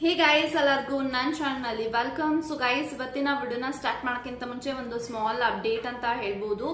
Hey guys ಎಲ್ಲರಿಗೂ ನನ್ನ channel welcome so guys ಇವತ್ತಿನ ವಿಡಿಯೋನ ಸ್ಟಾರ್ಟ್ ಮಾಡೋಕ್ಕಿಂತ ಮುಂಚೆ ಒಂದು ಸ್ಮಾಲ್ ಅಪ್ಡೇಟ್ ಅಂತ ಹೇಳ್ಬೋದು.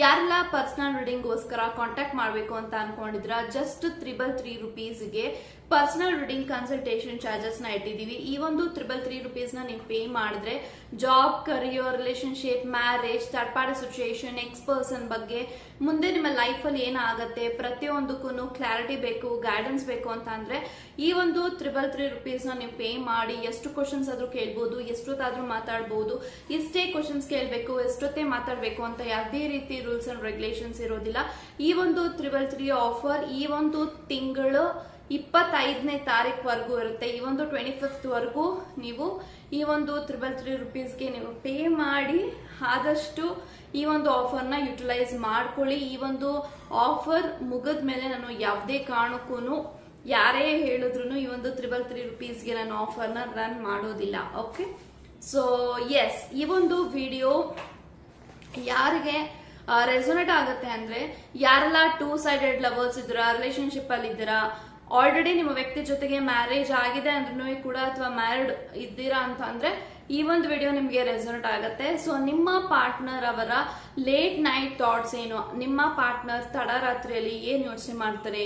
ಯಾರೆಲ್ಲ ಪರ್ಸನಲ್ ರೀಡಿಂಗ್ಗೋಸ್ಕರ ಕಾಂಟ್ಯಾಕ್ಟ್ ಮಾಡಬೇಕು ಅಂತ ಅನ್ಕೊಂಡಿದ್ರ ಜಸ್ಟ್ ತ್ರಿಬಲ್ ತ್ರೀ ರುಪೀಸ್ಗೆ ಪರ್ಸನಲ್ ರೀಡಿಂಗ್ ಕನ್ಸಲ್ಟೇಷನ್ ಚಾರ್ಜಸ್ನ ಇಟ್ಟಿದೀವಿ ಈ ಒಂದು ತ್ರಿಬಲ್ ತ್ರೀ ರುಪೀಸ್ನ ನೀವು ಪೇ ಮಾಡಿದ್ರೆ job career relationship marriage third party situation ex person ಬಗ್ಗೆ ಮುಂದೆ ನಿಮ್ಮ ಲೈಫಲ್ಲಿ ಏನಾಗುತ್ತೆ ಪ್ರತಿಯೊಂದಕ್ಕೂ ಕ್ಲಾರಿಟಿ ಬೇಕು ಗೈಡೆನ್ಸ್ ಬೇಕು ಅಂತ ಅಂದ್ರೆ ಈ ಒಂದು ತ್ರಿಬಲ್ ತ್ರೀ ರುಪೀಸ್ನ ನೀವು ಪೇ ಮಾಡಿ ಎಷ್ಟು ಕ್ವಶನ್ಸ್ ಆದ್ರೂ ಕೇಳ್ಬೋದು, ಎಷ್ಟೊತ್ತಾದ್ರೂ ಮಾತಾಡ್ಬೋದು, ಎಷ್ಟೇ ಕ್ವಶನ್ಸ್ ಕೇಳಬೇಕು, ಎಷ್ಟೊತ್ತೇ ಮಾತಾಡಬೇಕು ಅಂತ ಯಾವುದೇ ರೀತಿ ರೂಲ್ಸ್ ಅಂಡ್ ರೆಗ್ಯುಲೇಷನ್ಸ್ ಇರೋದಿಲ್ಲ. ಈ ಒಂದು ತ್ರಿಬಲ್ ತ್ರೀ ಆಫರ್ ಈ ಒಂದು ತಿಂಗಳು ಇಪ್ಪತ್ತೈದನೇ ತಾರೀಕ್ವರೆಗೂ ಇರುತ್ತೆ. ಈ ಒಂದು ಟ್ವೆಂಟಿ ಫಿಫ್ತ್ ವರೆಗೂ ನೀವು ಈ ಒಂದು ತ್ರಿಬಲ್ ತ್ರೀ ರುಪೀಸ್ಗೆ ನೀವು ಪೇ ಮಾಡಿ ಆದಷ್ಟು ಈ ಒಂದು ಆಫರ್ನ ಯುಟಿಲೈಸ್ ಮಾಡ್ಕೊಳ್ಳಿ. ಈ ಒಂದು ಆಫರ್ ಮುಗಿದ ಮೇಲೆ ನಾನು ಯಾವುದೇ ಕಾರಣಕ್ಕೂ ಯಾರೇ ಹೇಳಿದ್ರು ಈ ಒಂದು ತ್ರಿಬಲ್ ತ್ರೀ ರುಪೀಸ್ಗೆ ನಾನು ಆಫರ್ನ ರನ್ ಮಾಡೋದಿಲ್ಲ. ಓಕೆ ಸೊ ಎಸ್ ಈ ಒಂದು ವಿಡಿಯೋ ಯಾರಿಗೆ ರೆಸೊನೇಟ್ ಆಗುತ್ತೆ ಅಂದ್ರೆ ಯಾರೆಲ್ಲ ಟೂ ಸೈಡೆಡ್ ಲವರ್ಸ್ ಇದ್ದೀರಾ ರಿಲೇಶನ್ಶಿಪ್ ಅಲ್ಲಿ ಇದ್ದೀರಾ ಆಲ್ರೆಡಿ ನಿಮ್ಮ ವ್ಯಕ್ತಿ ಜೊತೆಗೆ ಮ್ಯಾರೇಜ್ ಆಗಿದೆ ಅಂದ್ರೂ ಕೂಡ ಅಥವಾ ಮ್ಯಾರಿಡ್ ಇದ್ದೀರಾ ಅಂತ ಅಂದ್ರೆ ಈ ಒಂದು ವಿಡಿಯೋ ನಿಮಗೆ ರೆಸೊನೇಟ್ ಆಗುತ್ತೆ. ಸೊ ನಿಮ್ಮ ಪಾರ್ಟ್ನರ್ ಅವರ ಲೇಟ್ ನೈಟ್ ಥಾಟ್ಸ್ ಏನು? ನಿಮ್ಮ ಪಾರ್ಟ್ನರ್ ತಡರಾತ್ರಿಯಲ್ಲಿ ಏನ್ ಯೋಚನೆ ಮಾಡ್ತಾರೆ?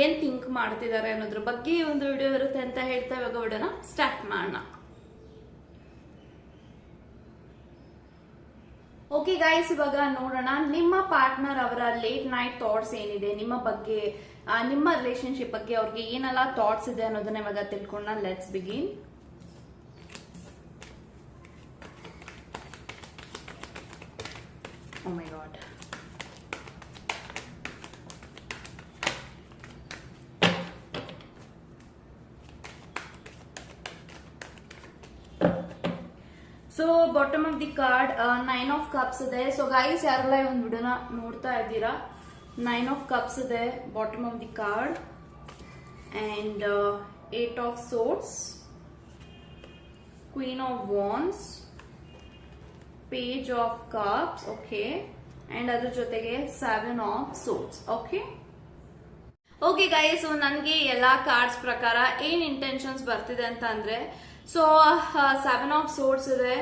ಏನ್ ಥಿಂಕ್ ಮಾಡ್ತಿದ್ದಾರೆ ಅನ್ನೋದ್ರ ಬಗ್ಗೆ ಈ ಒಂದು ವಿಡಿಯೋ ಇರುತ್ತೆ ಅಂತ ಹೇಳ್ತಾ ಇವಾಗ ವಿಡಿಯೋನ ಸ್ಟಾರ್ಟ್ ಮಾಡೋಣ. ಓಕೆ ಗೈಸ್ ಇವಾಗ ನೋಡೋಣ. ನಿಮ್ಮ ಪಾರ್ಟ್ನರ್ ಅವರ ಲೇಟ್ ನೈಟ್ ಥಾಟ್ಸ್ ಏನಿದೆ? ನಿಮ್ಮ ಬಗ್ಗೆ ನಿಮ್ಮ ರಿಲೇಶನ್ಶಿಪ್ ಬಗ್ಗೆ ಅವ್ರಿಗೆ ಏನೆಲ್ಲ ಥಾಟ್ಸ್ ಇದೆ ಅನ್ನೋದನ್ನ ಇವಾಗ ತಿಳ್ಕೊಂಡ let's begin my god so bottom of the card nine of cups ಇದೆ. ಸೊ ಗೈಸ್ ಯಾರೆಲ್ಲ ಈ ಒಂದು ವಿಡಿಯೋನ ನೋಡ್ತಾ ಇದ್ದೀರಾ? ನೈನ್ ಆಫ್ ಕಪ್ಸ್ ಇದೆ bottom of the card and eight of swords queen of wands page of cups okay and ಅದ್ರ ಜೊತೆಗೆ seven of swords okay okay guys ನನಗೆ ಎಲ್ಲ ಕಾರ್ಡ್ಸ್ ಪ್ರಕಾರ ಏನ್ ಇಂಟೆನ್ಷನ್ಸ್ ಬರ್ತಿದೆ ಅಂತ ಅಂದ್ರೆ ಸೊ ಸೆವೆನ್ ಆಫ್ ಸೋರ್ಸ್ ಇದೆ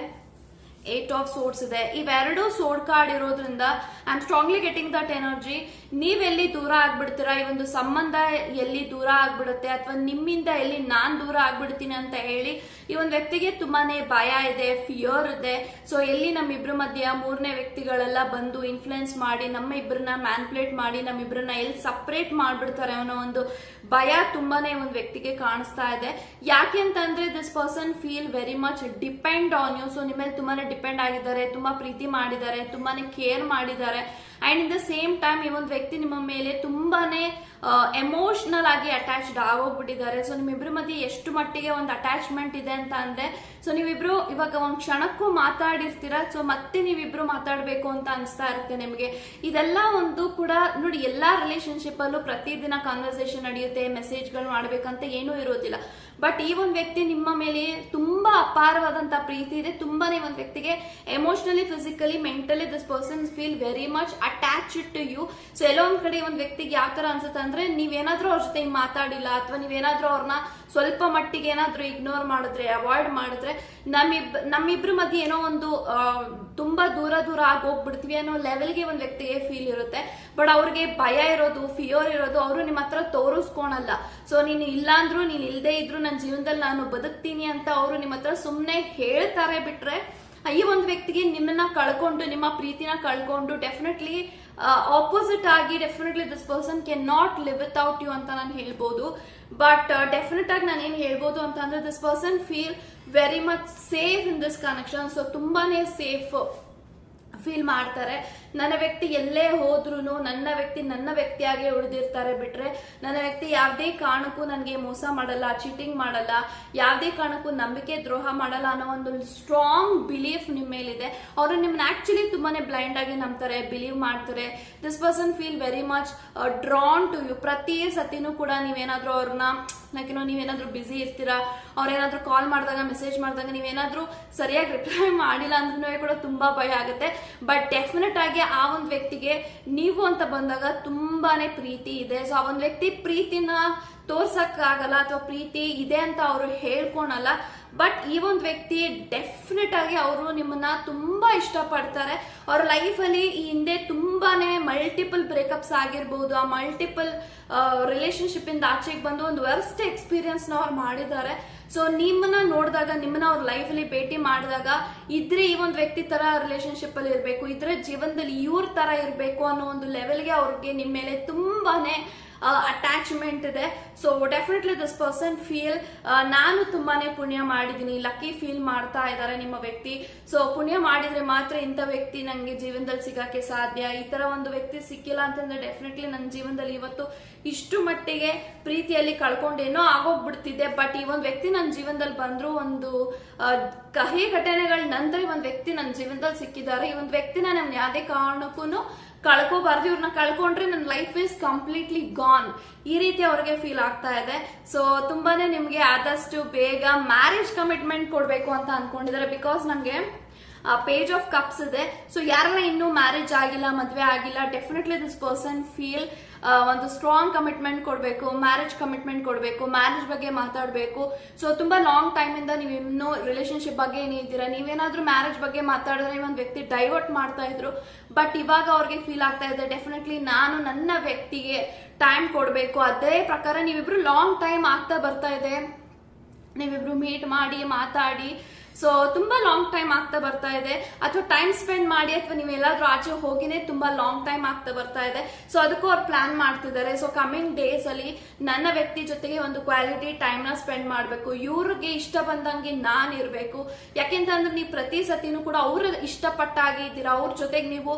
ಏಟ್ ಆಫ್ ಸೋರ್ಸ್ ಇದೆ. ಇವೆರಡು ಸೋಡ್ ಕಾರ್ಡ್ ಇರೋದ್ರಿಂದ I am strongly getting that energy ನೀವೆಲ್ಲಿ ದೂರ ಆಗ್ಬಿಡ್ತೀರಾ? ಈ ಒಂದು ಸಂಬಂಧ ಎಲ್ಲಿ ದೂರ ಆಗ್ಬಿಡುತ್ತೆ? ಅಥವಾ ನಿಮ್ಮಿಂದ ಎಲ್ಲಿ ನಾನ್ ದೂರ ಆಗ್ಬಿಡ್ತೀನಿ ಅಂತ ಹೇಳಿ ಈ ಒಂದು ವ್ಯಕ್ತಿಗೆ ತುಂಬಾನೇ ಭಯ ಇದೆ ಫಿಯರ್ ಇದೆ. ಸೊ ಎಲ್ಲಿ ನಮ್ಮಿಬ್ರ ಮಧ್ಯ ಮೂರನೇ ವ್ಯಕ್ತಿಗಳೆಲ್ಲ ಬಂದು ಇನ್ಫ್ಲುಯೆನ್ಸ್ ಮಾಡಿ ನಮ್ಮ ಇಬ್ಬರನ್ನ ಮ್ಯಾನ್ಪುಲೇಟ್ ಮಾಡಿ, ನಮ್ಮಿಬ್ರನ್ನ ಎಲ್ಲಿ ಸಪ್ರೇಟ್ ಮಾಡ್ಬಿಡ್ತಾರೆ ಅನ್ನೋ ಒಂದು ಭಯ ತುಂಬಾನೇ ಒಂದು ವ್ಯಕ್ತಿಗೆ ಕಾಣಿಸ್ತಾ ಇದೆ. ಯಾಕೆ ಅಂತಂದ್ರೆ this person feel very much depend on you so ನಿಮ್ಮ ಮೇಲೆ ತುಂಬಾನೇ ಡಿಪೆಂಡ್ ಆಗಿದ್ದಾರೆ, ತುಂಬಾ ಪ್ರೀತಿ ಮಾಡಿದ್ದಾರೆ, ತುಂಬಾನೇ ಕೇರ್ ಮಾಡಿದ್ದಾರೆ. And in the same time ಈ ಒಂದು ವ್ಯಕ್ತಿ ನಿಮ್ಮ ಮೇಲೆ ತುಂಬಾನೇ ಎಮೋಷನಲ್ ಆಗಿ ಅಟ್ಯಾಚ್ಡ್ ಆಗೋಗ್ಬಿಟ್ಟಿದ್ದಾರೆ. ಸೊ ನಿಮ್ಮಿಬ್ರ ಮಧ್ಯೆ ಎಷ್ಟು ಮಟ್ಟಿಗೆ ಒಂದು ಅಟ್ಯಾಚ್ಮೆಂಟ್ ಇದೆ ಅಂತ ಅಂದ್ರೆ ಸೊ ನೀವಿಬ್ರು ಇವಾಗ ಒಂದು ಕ್ಷಣಕ್ಕೂ ಮಾತಾಡಿರ್ತೀರ? ಸೊ ಮತ್ತೆ ನೀವಿಬ್ರು ಮಾತಾಡಬೇಕು ಅಂತ ಅನಿಸ್ತಾ ಇರುತ್ತೆ ನಿಮಗೆ. ಇದೆಲ್ಲ ಒಂದು ಕೂಡ ನೋಡಿ, ಎಲ್ಲಾ ರಿಲೇಶನ್ಶಿಪ್ ಅಲ್ಲೂ ಪ್ರತಿದಿನ ಕಾನ್ವರ್ಸೇಷನ್ ನಡೆಯುತ್ತೆ ಮೆಸೇಜ್ಗಳು ಮಾಡ್ಬೇಕಂತ ಏನೂ ಇರೋದಿಲ್ಲ. ಬಟ್ ಈ ಒಂದು ವ್ಯಕ್ತಿ ನಿಮ್ಮ ಮೇಲೆ ತುಂಬಾ ಅಪಾರವಾದಂತ ಪ್ರೀತಿ ಇದೆ. ತುಂಬಾನೇ ಒಂದು ವ್ಯಕ್ತಿಗೆ emotionally physically mentally this person feel very much attached to you so ಎಲ್ಲೋ ಒಂದು ಕಡೆ ಒಂದು ವ್ಯಕ್ತಿಗೆ ಯಾವ ತರ ಅನ್ಸುತ್ತೆ ಅಂದ್ರೆ ನೀವೇನಾದ್ರೂ ಅವ್ರ ಜೊತೆ ಮಾತಾಡಿಲ್ಲ ಅಥವಾ ನೀವೇನಾದ್ರೂ ಅವ್ರನ್ನ ಸ್ವಲ್ಪ ಮಟ್ಟಿಗೆ ಏನಾದ್ರೂ ಇಗ್ನೋರ್ ಮಾಡಿದ್ರೆ ಅವಾಯ್ಡ್ ಮಾಡಿದ್ರೆ ನಮ್ಮಿಬ್, ನಮ್ಮಿಬ್ರ ಮಧ್ಯೆ ಏನೋ ಒಂದು ತುಂಬಾ ದೂರ ದೂರ ಆಗಿ ಹೋಗ್ಬಿಡ್ತೀವಿ ಅನ್ನೋ ಲೆವೆಲ್ಗೆ ಒಂದು ವ್ಯಕ್ತಿಗೆ ಫೀಲ್ ಇರುತ್ತೆ. ಬಟ್ ಅವ್ರಿಗೆ ಭಯ ಇರೋದು ಫಿಯೋರ್ ಇರೋದು ಅವರು ನಿಮ್ಮ ಹತ್ರ ತೋರಿಸ್ಕೊಳಲ್ಲ. ಸೊ ನೀನು ಇಲ್ಲ ಅಂದ್ರೂ ನೀನ್ ಇಲ್ದೇ ಇದ್ರು ನನ್ನ ಜೀವನದಲ್ಲಿ ನಾನು ಬದುಕ್ತೀನಿ ಅಂತ ಅವರು ನಿಮ್ಮ ಹತ್ರ ಸುಮ್ಮನೆ ಹೇಳ್ತಾರೆ ಬಿಟ್ರೆ, ಈ ಒಂದು ವ್ಯಕ್ತಿಗೆ ನಿಮ್ಮನ್ನ ಕಳ್ಕೊಂಡು, ನಿಮ್ಮ ಪ್ರೀತಿನ ಕಳ್ಕೊಂಡು ಡೆಫಿನೆಟ್ಲಿ ಆಪೋಸಿಟ್ ಆಗಿ definitely this person can not live without you ಅಂತ ನಾನು ಹೇಳ್ಬೋದು. ಬಟ್ ಡೆಫಿನೆಟ್ ಆಗಿ ನಾನು ಏನು ಹೇಳ್ಬೋದು ಅಂತ ಅಂದ್ರೆ this person feel very much safe in this connection so ತುಂಬಾನೇ ಸೇಫ್ ಫೀಲ್ ಮಾಡ್ತಾರೆ. ನನ್ನ ವ್ಯಕ್ತಿ ಎಲ್ಲೇ ಹೋದ್ರೂ ನನ್ನ ವ್ಯಕ್ತಿ ನನ್ನ ವ್ಯಕ್ತಿಯಾಗಿ ಉಳಿದಿರ್ತಾರೆ ಬಿಟ್ರೆ ನನ್ನ ವ್ಯಕ್ತಿ ಯಾವುದೇ ಕಾರಣಕ್ಕೂ ನನಗೆ ಮೋಸ ಮಾಡಲ್ಲ ಚೀಟಿಂಗ್ ಮಾಡಲ್ಲ, ಯಾವುದೇ ಕಾರಣಕ್ಕೂ ನಂಬಿಕೆ ದ್ರೋಹ ಮಾಡಲ್ಲ ಅನ್ನೋ ಒಂದು ಸ್ಟ್ರಾಂಗ್ ಬಿಲೀಫ್ ನಿಮ್ಮ ಮೇಲಿದೆ. ಅವರು ನಿಮ್ಮನ್ನ ಆಕ್ಚುಲಿ ತುಂಬಾನೇ ಬ್ಲೈಂಡ್ ಆಗಿ ನಂಬ್ತಾರೆ ಬಿಲೀವ್ ಮಾಡ್ತಾರೆ. This person feel very much drawn to you ಪ್ರತಿ ಸತಿನೂ ಕೂಡ ನೀವೇನಾದ್ರೂ ಅವ್ರನ್ನ ಲೈಕ್ ಏನೋ ನೀವೇನಾದ್ರೂ ಬ್ಯುಸಿ ಇರ್ತೀರಾ ಅವ್ರೇನಾದ್ರೂ ಕಾಲ್ ಮಾಡಿದಾಗ ಮೆಸೇಜ್ ಮಾಡಿದಾಗ ನೀವೇನಾದ್ರೂ ಸರಿಯಾಗಿ ರಿಪ್ಲೈ ಮಾಡಿಲ್ಲ ಅಂದ್ರೂ ಕೂಡ ತುಂಬಾ ಭಯ ಆಗುತ್ತೆ. ಬಟ್ ಡೆಫಿನೆಟ್ ಆಗಿ ಆ ಒಂದು ವ್ಯಕ್ತಿಗೆ ನೀವು ಅಂತ ಬಂದಾಗ ತುಂಬಾನೇ ಪ್ರೀತಿ ಇದೆ. ಸೊ ಆ ಒಂದು ವ್ಯಕ್ತಿ ಪ್ರೀತಿನ ತೋರ್ಸಕ್ಕಾಗಲ್ಲ ಅಥವಾ ಪ್ರೀತಿ ಇದೆ ಅಂತ ಅವರು ಹೇಳ್ಕೊಳಲ್ಲ. ಬಟ್ ಈ ಒಂದು ವ್ಯಕ್ತಿ ಡೆಫಿನೆಟ್ ಆಗಿ ಅವರು ನಿಮ್ಮನ್ನ ತುಂಬಾ ಇಷ್ಟಪಡ್ತಾರೆ. ಅವ್ರ ಲೈಫಲ್ಲಿ ಈ ಹಿಂದೆ ತುಂಬಾನೇ ಮಲ್ಟಿಪಲ್ ಬ್ರೇಕಪ್ಸ್ ಆಗಿರ್ಬೋದು, ಆ ಮಲ್ಟಿಪಲ್ ರಿಲೇಶನ್ಶಿಪ್ ಇಂದ ಆಚೆಗೆ ಬಂದು ಒಂದು ವರ್ಸ್ಟ್ ಎಕ್ಸ್ಪೀರಿಯನ್ಸ್ನ ಅವ್ರು ಮಾಡಿದ್ದಾರೆ. ಸೊ ನಿಮ್ಮನ್ನ ನೋಡಿದಾಗ, ನಿಮ್ಮನ್ನ ಅವ್ರ ಲೈಫಲ್ಲಿ ಭೇಟಿ ಮಾಡಿದಾಗ ಇದ್ರೆ ಈ ಒಂದು ವ್ಯಕ್ತಿ ತರ ರಿಲೇಶನ್ಶಿಪ್ ಅಲ್ಲಿ ಇರಬೇಕು, ಇದ್ರೆ ಜೀವನದಲ್ಲಿ ಇವ್ರ ತರ ಇರಬೇಕು ಅನ್ನೋ ಒಂದು ಲೆವೆಲ್ಗೆ ಅವ್ರಿಗೆ ನಿಮ್ಮ ಮೇಲೆ ತುಂಬಾನೇ ಅಟ್ಯಾಚ್ಮೆಂಟ್ ಇದೆ. So definitely this person feel ನಾನು ತುಂಬಾನೇ ಪುಣ್ಯ ಮಾಡಿದ್ದೀನಿ ಲಕ್ಕಿ ಫೀಲ್ ಮಾಡ್ತಾ ಇದ್ದಾರೆ ನಿಮ್ಮ ವ್ಯಕ್ತಿ. ಸೊ ಪುಣ್ಯ ಮಾಡಿದ್ರೆ ಮಾತ್ರ ಇಂಥ ವ್ಯಕ್ತಿ ನನಗೆ ಜೀವನದಲ್ಲಿ ಸಿಗಕ್ಕೆ ಸಾಧ್ಯ. ಈ ತರ ಒಂದು ವ್ಯಕ್ತಿ ಸಿಕ್ಕಿಲ್ಲ ಅಂತಂದ್ರೆ ಡೆಫಿನೆಟ್ಲಿ ನನ್ನ ಜೀವನದಲ್ಲಿ ಇವತ್ತು ಇಷ್ಟು ಮಟ್ಟಿಗೆ ಪ್ರೀತಿಯಲ್ಲಿ ಕಳ್ಕೊಂಡೇನೋ ಆಗೋಗ್ಬಿಡ್ತಿದ್ದೆ ಬಟ್ ಈ ಒಂದು ವ್ಯಕ್ತಿ ನನ್ನ ಜೀವನದಲ್ಲಿ ಬಂದ್ರು ಒಂದು ಕಹಿ ಘಟನೆಗಳ ನಂತರ ಈ ಒಂದು ವ್ಯಕ್ತಿ ನನ್ನ ಜೀವನದಲ್ಲಿ ಸಿಕ್ಕಿದ್ದಾರೆ. ಈ ಒಂದು ವ್ಯಕ್ತಿನ ನಾನು ಯಾವುದೇ ಕಾರಣಕ್ಕೂ ಕಳ್ಕೋಬಾರ್ದು ಇವ್ರನ್ನ ಕಳ್ಕೊಂಡ್ರೆ ನನ್ನ ಲೈಫ್ ಇಸ್ ಕಂಪ್ಲೀಟ್ಲಿ ಗಾನ್ ಈ ರೀತಿ ಅವ್ರಿಗೆ ಫೀಲ್ ಆಗ್ತಾ ಇದೆ. ಸೊ ತುಂಬಾನೇ ನಿಮ್ಗೆ ಆದಷ್ಟು ಬೇಗ ಮ್ಯಾರೇಜ್ ಕಮಿಟ್ಮೆಂಟ್ ಕೊಡ್ಬೇಕು ಅಂತ ಅನ್ಕೊಂಡಿದ್ದಾರೆ. ಬಿಕಾಸ್ ನಮ್ಗೆ ಪೇಜ್ ಆಫ್ ಕಪ್ಸ್ ಇದೆ. ಸೊ ಯಾರೆಲ್ಲ ಇನ್ನೂ ಮ್ಯಾರೇಜ್ ಆಗಿಲ್ಲ, ಮದುವೆ ಆಗಿಲ್ಲ ಡೆಫಿನೆಟ್ಲಿ ದಿಸ್ ಪರ್ಸನ್ ಫೀಲ್ ಒಂದು ಸ್ಟ್ರಾಂಗ್ ಕಮಿಟ್ಮೆಂಟ್ ಕೊಡಬೇಕು ಮ್ಯಾರೇಜ್ ಕಮಿಟ್ಮೆಂಟ್ ಕೊಡಬೇಕು ಮ್ಯಾರೇಜ್ ಬಗ್ಗೆ ಮಾತಾಡಬೇಕು. ಸೊ ತುಂಬಾ ಲಾಂಗ್ ಟೈಮ್ ಇಂದ ನೀವು ಇನ್ನೂ ರಿಲೇಶನ್ಶಿಪ್ ಬಗ್ಗೆ ಏನಿದ್ದೀರಾ ನೀವೇನಾದ್ರೂ ಮ್ಯಾರೇಜ್ ಬಗ್ಗೆ ಮಾತಾಡಿದ್ರೆ ಒಂದು ವ್ಯಕ್ತಿ ಡೈವರ್ಟ್ ಮಾಡ್ತಾ ಇದ್ರು ಬಟ್ ಇವಾಗ ಅವ್ರಿಗೆ ಫೀಲ್ ಆಗ್ತಾ ಇದೆ ಡೆಫಿನೆಟ್ಲಿ ನಾನು ನನ್ನ ವ್ಯಕ್ತಿಗೆ ಟೈಮ್ ಕೊಡಬೇಕು. ಅದೇ ಪ್ರಕಾರ ನೀವಿಬ್ರು ಲಾಂಗ್ ಟೈಮ್ ಆಗ್ತಾ ಬರ್ತಾ ಇದೆ. ನೀವಿಬ್ರು ಮೀಟ್ ಮಾಡಿ, ಮಾತಾಡಿ ಸೊ ತುಂಬಾ ಲಾಂಗ್ ಟೈಮ್ ಆಗ್ತಾ ಬರ್ತಾ ಇದೆ. ಅಥವಾ ಟೈಮ್ ಸ್ಪೆಂಡ್ ಮಾಡಿ ಅಥವಾ ನೀವು ಎಲ್ಲಾದ್ರೂ ಆಚೆ ಹೋಗಿನೇ ತುಂಬಾ ಲಾಂಗ್ ಟೈಮ್ ಆಗ್ತಾ ಬರ್ತಾ ಇದೆ. ಸೊ ಅದಕ್ಕೂ ಅವ್ರು ಪ್ಲಾನ್ ಮಾಡ್ತಿದ್ದಾರೆ. ಸೊ ಕಮಿಂಗ್ ಡೇಸ್ ಅಲ್ಲಿ ನನ್ನ ವ್ಯಕ್ತಿ ಜೊತೆಗೆ ಒಂದು ಕ್ವಾಲಿಟಿ ಟೈಮ್ನ ಸ್ಪೆಂಡ್ ಮಾಡಬೇಕು. ಇವ್ರಿಗೆ ಇಷ್ಟ ಬಂದಂಗೆ ನಾನು ಇರಬೇಕು. ಯಾಕೆಂತಂದ್ರೆ ನೀವು ಪ್ರತಿ ಸತಿನೂ ಕೂಡ ಅವ್ರ ಇಷ್ಟಪಟ್ಟಾಗಿ ಇದ್ದೀರಾ. ಅವ್ರ ಜೊತೆಗೆ ನೀವು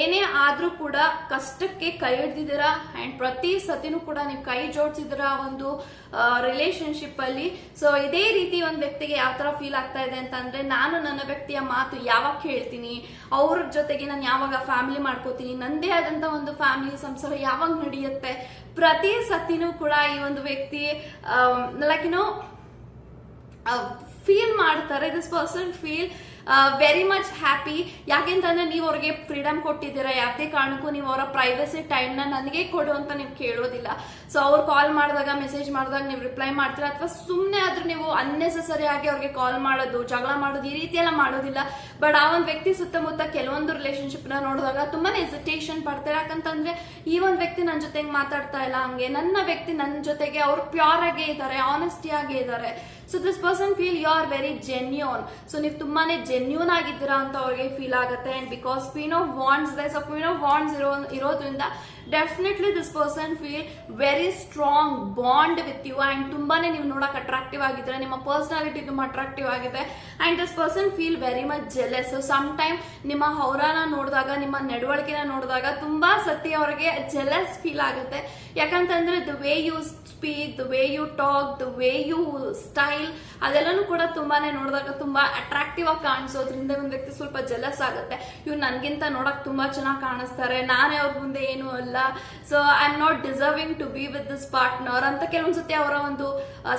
ಏನೇ ಆದ್ರೂ ಕೂಡ ಕಷ್ಟಕ್ಕೆ ಕೈ ಹಿಡ್ದಿದ್ದೀರಾ. ಅಂಡ್ ಪ್ರತಿ ಸತಿನೂ ಕೂಡ ನೀವು ಕೈ ಜೋಡಿಸಿದಿರ ಒಂದು ರಿಲೇಶನ್ಶಿಪ್ ಅಲ್ಲಿ. ಸೊ ಇದೇ ರೀತಿ ಒಂದು ವ್ಯಕ್ತಿಗೆ ಯಾವ ತರ ಫೀಲ್ ಆಗ್ತಾ ಇದೆ ಅಂತಂದ್ರೆ ನಾನು ನನ್ನ ವ್ಯಕ್ತಿಯ ಮಾತು ಯಾವಾಗ ಕೇಳ್ತೀನಿ, ಅವ್ರ ಜೊತೆಗೆ ನಾನು ಯಾವಾಗ ಫ್ಯಾಮಿಲಿ ಮಾಡ್ಕೋತೀನಿ, ನಂದೇ ಆದಂತ ಒಂದು ಫ್ಯಾಮಿಲಿ ಸಂಸಾರ ಯಾವಾಗ ನಡೆಯುತ್ತೆ, ಪ್ರತಿ ಸತಿನೂ ಕೂಡ ಈ ಒಂದು ವ್ಯಕ್ತಿ ಲೈಕ್ ನೋ ಫೀಲ್ ಮಾಡ್ತಾರೆ. This person feel very much happy ಯಾಕೆಂತಂದ್ರೆ ನೀವು ಅವ್ರಿಗೆ ಫ್ರೀಡಮ್ ಕೊಟ್ಟಿದ್ದೀರಾ? ಯಾವುದೇ ಕಾರಣಕ್ಕೂ ನೀವು ಅವರ ಪ್ರೈವಸಿ ಟೈಮ್ನ ನನಗೆ ಕೊಡು ಅಂತ ನೀವು ಕೇಳೋದಿಲ್ಲ. ಸೊ ಅವ್ರು ಕಾಲ್ ಮಾಡಿದಾಗ ಮೆಸೇಜ್ ಮಾಡಿದಾಗ ನೀವು ರಿಪ್ಲೈ ಮಾಡ್ತೀರಾ? ಅಥವಾ ಸುಮ್ಮನೆ ಆದ್ರೂ ನೀವು ಅನ್ನೆಸೆಸರಿ ಆಗಿ ಅವ್ರಿಗೆ ಕಾಲ್ ಮಾಡೋದು, ಜಗಳ ಮಾಡೋದು ಈ ರೀತಿ ಎಲ್ಲ ಮಾಡೋದಿಲ್ಲ. ಬಟ್ ಆ ಒಂದು ವ್ಯಕ್ತಿ ಸುತ್ತಮುತ್ತ ಕೆಲವೊಂದು ರಿಲೇಷನ್ಶಿಪ್ನ ನ ನೋಡಿದಾಗ ತುಂಬಾ ಎಸಿಟೇಷನ್ ಪಡ್ತಾರೆ. ಯಾಕಂತಂದ್ರೆ ಈ ಒಂದು ವ್ಯಕ್ತಿ ನನ್ನ ಜೊತೆಗೆ ಮಾತಾಡ್ತಾ ಇಲ್ಲ ಹಂಗೆ. ನನ್ನ ವ್ಯಕ್ತಿ ನನ್ನ ಜೊತೆಗೆ ಅವ್ರು ಪ್ಯೂರ್ ಆಗೇ ಇದ್ದಾರೆ ಆನೆಸ್ಟಿ ಆಗೇ ಇದ್ದಾರೆ. So this person feel you are very genuine so ನೀವು ತುಂಬಾನೇ ಜೆನ್ಯೂನ್ ಆಗಿದ್ದೀರಾ ಅಂತ ಅವ್ರಿಗೆ ಫೀಲ್ ಆಗುತ್ತೆ. And because queen of wands ಇದೆ ಸೊ ಕ್ವೀನ್ ಆಫ್ ವಾಂಡ್ಸ್ ಇರೋ ಇರೋದ್ರಿಂದ definitely this person feel very strong bond with you and ತುಂಬಾನೇ ನೀವು ನೋಡಕ್ ಅಟ್ರಾಕ್ಟಿವ್ ಆಗಿದ್ರೆ ನಿಮ್ಮ ಪರ್ಸನಾಲಿಟಿ ತುಂಬಾ ಅಟ್ರಾಕ್ಟಿವ್ ಆಗಿದೆ. And this person feel very much jealous some time ನಿಮ್ಮ ಹೌರಾನ ನೋಡಿದಾಗ, ನಿಮ್ಮ ನಡವಳಿಕೆನ ನೋಡಿದಾಗ ತುಂಬಾ ಸತಿ ಅವ್ರಿಗೆ ಜೆಲೆಸ್ ಫೀಲ್ ಆಗುತ್ತೆ. ಯಾಕಂತಂದ್ರೆ the way you speak the way you talk the way you style ಅದೆಲ್ಲನೂ ಕೂಡ ತುಂಬಾನೇ ನೋಡಿದಾಗ ತುಂಬಾ ಅಟ್ರಾಕ್ಟಿವ್ ಆಗಿ ಕಾಣಿಸೋದ್ರಿಂದ ಒಂದು ವ್ಯಕ್ತಿ ಸ್ವಲ್ಪ ಜಲಸ್ ಆಗುತ್ತೆ. ಇವ್ರು ನನಗಿಂತ ನೋಡಕ್ ತುಂಬಾ ಚೆನ್ನಾಗಿ ಕಾಣಿಸ್ತಾರೆ. ನಾನೇ ಅವ್ರ ಮುಂದೆ ಏನು ಅಲ್ಲ. So I am not deserving to be with this partner ಅಂತ ಕೆಲವೊಂದ್ಸತಿ ಅವರ ಒಂದು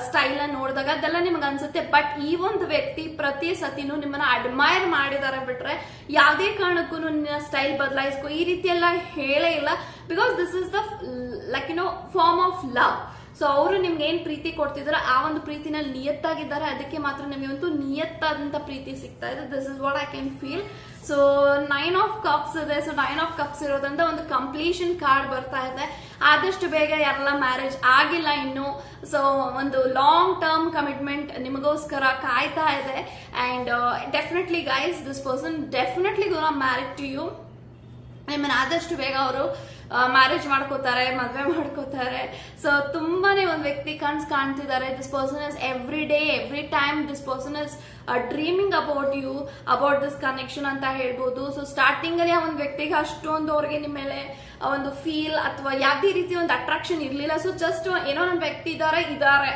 ಸ್ಟೈಲ್ ನೋಡಿದಾಗ ಅದೆಲ್ಲ ನಿಮ್ಗೆ ಅನ್ಸುತ್ತೆ. ಬಟ್ ಈ ಒಂದು ವ್ಯಕ್ತಿ ಪ್ರತಿ ಸತಿನೂ ನಿಮ್ಮನ್ನ ಅಡ್ಮೈರ್ ಮಾಡಿದಾರೆ ಬಿಟ್ರೆ ಯಾವುದೇ ಕಾರಣಕ್ಕೂ ನಿನ್ನ ಸ್ಟೈಲ್ ಬದಲಾಯಿಸ್ಕೊ ಈ ರೀತಿ ಎಲ್ಲ ಹೇಳೇ ಇಲ್ಲ. Because this is the like you know form of love so ಅವರು ನಿಮ್ಗೆ ಏನ್ ಪ್ರೀತಿ ಕೊಡ್ತಿದಾರೆ ಆ ಒಂದು ಪ್ರೀತಿನಲ್ಲಿ ನಿಯತ್ತಾಗಿದ್ದಾರೆ. ಅದಕ್ಕೆ ಮಾತ್ರ ನಿಮಗೆ ಒಂದು ನಿಯತ್ತಾದಂತ ಪ್ರೀತಿ ಸಿಗ್ತಾ ಇದೆ. This is what I can feel so nine of cups ಇದೆ. ಸೊ ನೈನ್ ಆಫ್ ಕಪ್ಸ್ ಇರೋದ್ರಿಂದ ಒಂದು ಕಂಪ್ಲೀಷನ್ ಕಾರ್ಡ್ ಬರ್ತಾ ಇದೆ. ಆದಷ್ಟು ಬೇಗ ಯಾರೆಲ್ಲ ಮ್ಯಾರೇಜ್ ಆಗಿಲ್ಲ ಇನ್ನು ಸೊ ಒಂದು ಲಾಂಗ್ ಟರ್ಮ್ ಕಮಿಟ್ಮೆಂಟ್ ನಿಮಗೋಸ್ಕರ ಕಾಯ್ತಾ ಇದೆ. And definitely guys this person definitely gonna married to you I mean ಆದಷ್ಟು ಬೇಗ ಅವರು ಮ್ಯಾರೇಜ್ ಮಾಡ್ಕೋತಾರೆ, ಮದುವೆ ಮಾಡ್ಕೋತಾರೆ. ಸೊ ತುಂಬಾನೇ ಒಂದು ವ್ಯಕ್ತಿ ಕನ್ಸ್ ಕಾಣ್ತಿದ್ದಾರೆ. This person is every day every time this person is dreaming about you about this connection ಅಂತ ಹೇಳ್ಬೋದು. ಸೊ ಸ್ಟಾರ್ಟಿಂಗ್ ಅಲ್ಲಿ ಆ ಒಂದು ವ್ಯಕ್ತಿಗೆ ಅಷ್ಟೊಂದು ಅವ್ರಿಗೆ ನಿಮ್ಮ ಮೇಲೆ ಒಂದು ಫೀಲ್ ಅಥವಾ ಯಾವುದೇ ರೀತಿ ಒಂದು ಅಟ್ರಾಕ್ಷನ್ ಇರಲಿಲ್ಲ. ಸೊ ಜಸ್ಟ್ ಏನೋ ನನ್ನ ವ್ಯಕ್ತಿ ಇದ್ದಾರೆ ಇದ್ದಾರೆ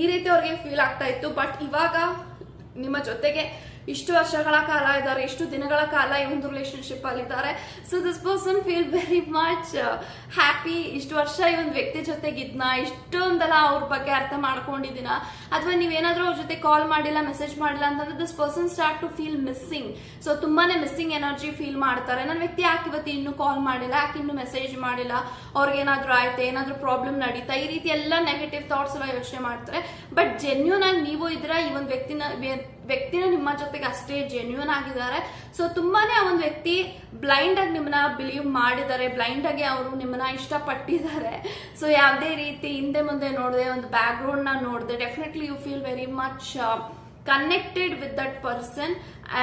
ಈ ರೀತಿ ಅವ್ರಿಗೆ ಫೀಲ್ ಆಗ್ತಾ ಇತ್ತು. ಬಟ್ ಇವಾಗ ನಿಮ್ಮ ಜೊತೆಗೆ ಇಷ್ಟು ವರ್ಷಗಳ ಕಾಲ ಇದ್ದಾರೆ, ಇಷ್ಟು ದಿನಗಳ ಕಾಲ ಈ ಒಂದು ರಿಲೇಶನ್ಶಿಪ್ ಅಲ್ಲಿ ಇದ್ದಾರೆ. So this person feel very much happy ಇಷ್ಟು ವರ್ಷ ಈ ಒಂದು ವ್ಯಕ್ತಿ ಜೊತೆಗಿದ್ನ, ಇಷ್ಟೊಂದೆಲ್ಲ ಅವ್ರ ಬಗ್ಗೆ ಅರ್ಥ ಮಾಡ್ಕೊಂಡಿದ್ದೀನ. ಅಥವಾ ನೀವೇನಾದ್ರೂ ಅವ್ರ ಜೊತೆ ಕಾಲ್ ಮಾಡಿಲ್ಲ ಮೆಸೇಜ್ ಮಾಡಿಲ್ಲ ಅಂತಂದ್ರೆ this person start to feel missing so ತುಂಬಾನೇ ಮಿಸ್ಸಿಂಗ್ ಎನರ್ಜಿ ಫೀಲ್ ಮಾಡ್ತಾರೆ. ನನ್ನ ವ್ಯಕ್ತಿ ಯಾಕೆ ಇವತ್ತು ಇನ್ನೂ ಕಾಲ್ ಮಾಡಿಲ್ಲ, ಯಾಕೆ ಇನ್ನೂ ಮೆಸೇಜ್ ಮಾಡಿಲ್ಲ? ಅವ್ರಿಗೆ ಏನಾದ್ರೂ ಆಯ್ತು? ಏನಾದ್ರೂ ಪ್ರಾಬ್ಲಮ್ ನಡೀತಾ? ಈ ರೀತಿ ಎಲ್ಲ ನೆಗೆಟಿವ್ ಥಾಟ್ಸ್ ಎಲ್ಲ ಯೋಚನೆ ಮಾಡ್ತಾರೆ. ಬಟ್ ಜೆನ್ಯೂನ್ ಆಗಿ ನೀವು ಇದ್ರ ಈ ಒಂದು ವ್ಯಕ್ತಿನ, ವ್ಯ- ವ್ಯಕ್ತಿನ ನಿಮ್ಮ ಜೊತೆಗೆ ಅಷ್ಟೇ ಜೆನ್ಯೂನ್ ಆಗಿದ್ದಾರೆ. ಸೊ ತುಂಬಾನೇ ಆ ಒಂದು ವ್ಯಕ್ತಿ ಬ್ಲೈಂಡ್ ಆಗಿ ನಿಮ್ಮನ್ನ ಬಿಲೀವ್ ಮಾಡಿದ್ದಾರೆ. ಬ್ಲೈಂಡ್ ಆಗಿ ಅವರು ನಿಮ್ಮನ್ನ ಇಷ್ಟಪಟ್ಟಿದ್ದಾರೆ. ಸೊ ಯಾವುದೇ ರೀತಿ ಹಿಂದೆ ಮುಂದೆ ನೋಡಿದೆ ಒಂದು ಬ್ಯಾಕ್ ಗ್ರೌಂಡ್ನ ನೋಡದೆ definitely you feel very much connected with that person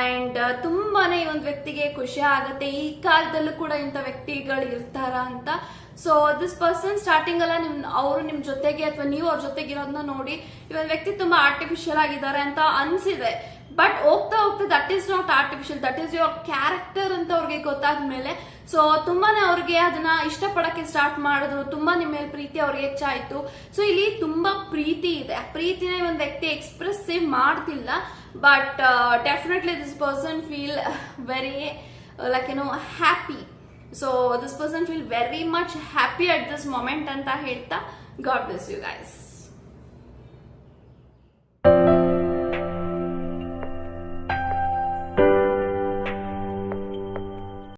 and ತುಂಬಾನೇ ಈ ಒಂದು ವ್ಯಕ್ತಿಗೆ ಖುಷಿ ಆಗುತ್ತೆ. ಈ ಕಾಲದಲ್ಲೂ ಕೂಡ ಇಂಥ ವ್ಯಕ್ತಿಗಳು ಇರ್ತಾರ ಅಂತ. ಸೊ ದಿಸ್ ಪರ್ಸನ್ ಸ್ಟಾರ್ಟಿಂಗ್ ಅಲ್ಲ, ನಿಮ್, ಅವರು ನಿಮ್ ಜೊತೆಗೆ ಅಥವಾ ನೀವು ಅವ್ರ ಜೊತೆಗೆ ಇರೋದನ್ನ ನೋಡಿ, ಇವನ್ ವ್ಯಕ್ತಿ ತುಂಬಾ ಆರ್ಟಿಫಿಷಿಯಲ್ ಆಗಿದ್ದಾರೆ ಅಂತ ಅನ್ಸಿದೆ. ಬಟ್ ಹೋಗ್ತಾ ಹೋಗ್ತಾ that is not artificial that is your character ಅಂತ ಅವ್ರಿಗೆ ಗೊತ್ತಾದ್ಮೇಲೆ ಸೊ ತುಂಬಾನೇ ಅವ್ರಿಗೆ ಅದನ್ನ ಇಷ್ಟಪಡಕ್ಕೆ ಸ್ಟಾರ್ಟ್ ಮಾಡಿದ್ರು, ತುಂಬಾ ನಿಮ್ಮ ಮೇಲೆ ಪ್ರೀತಿ ಅವ್ರಿಗೆ ಹೆಚ್ಚಾಯ್ತು. ಸೊ ಇಲ್ಲಿ ತುಂಬಾ ಪ್ರೀತಿ ಇದೆ. ಆ ಪ್ರೀತಿನ ಒಂದು ವ್ಯಕ್ತಿ ಎಕ್ಸ್ಪ್ರೆಸ್ಸಿವ್ ಮಾಡ್ತಿಲ್ಲ but definitely this person feel very like ಏನೋ happy so this person feel very much happy at this moment ಅಂತ ಹೇಳ್ತಾ ಗಾಡ್ ಬ್ಲೆಸ್ ಯು ಗೈಸ್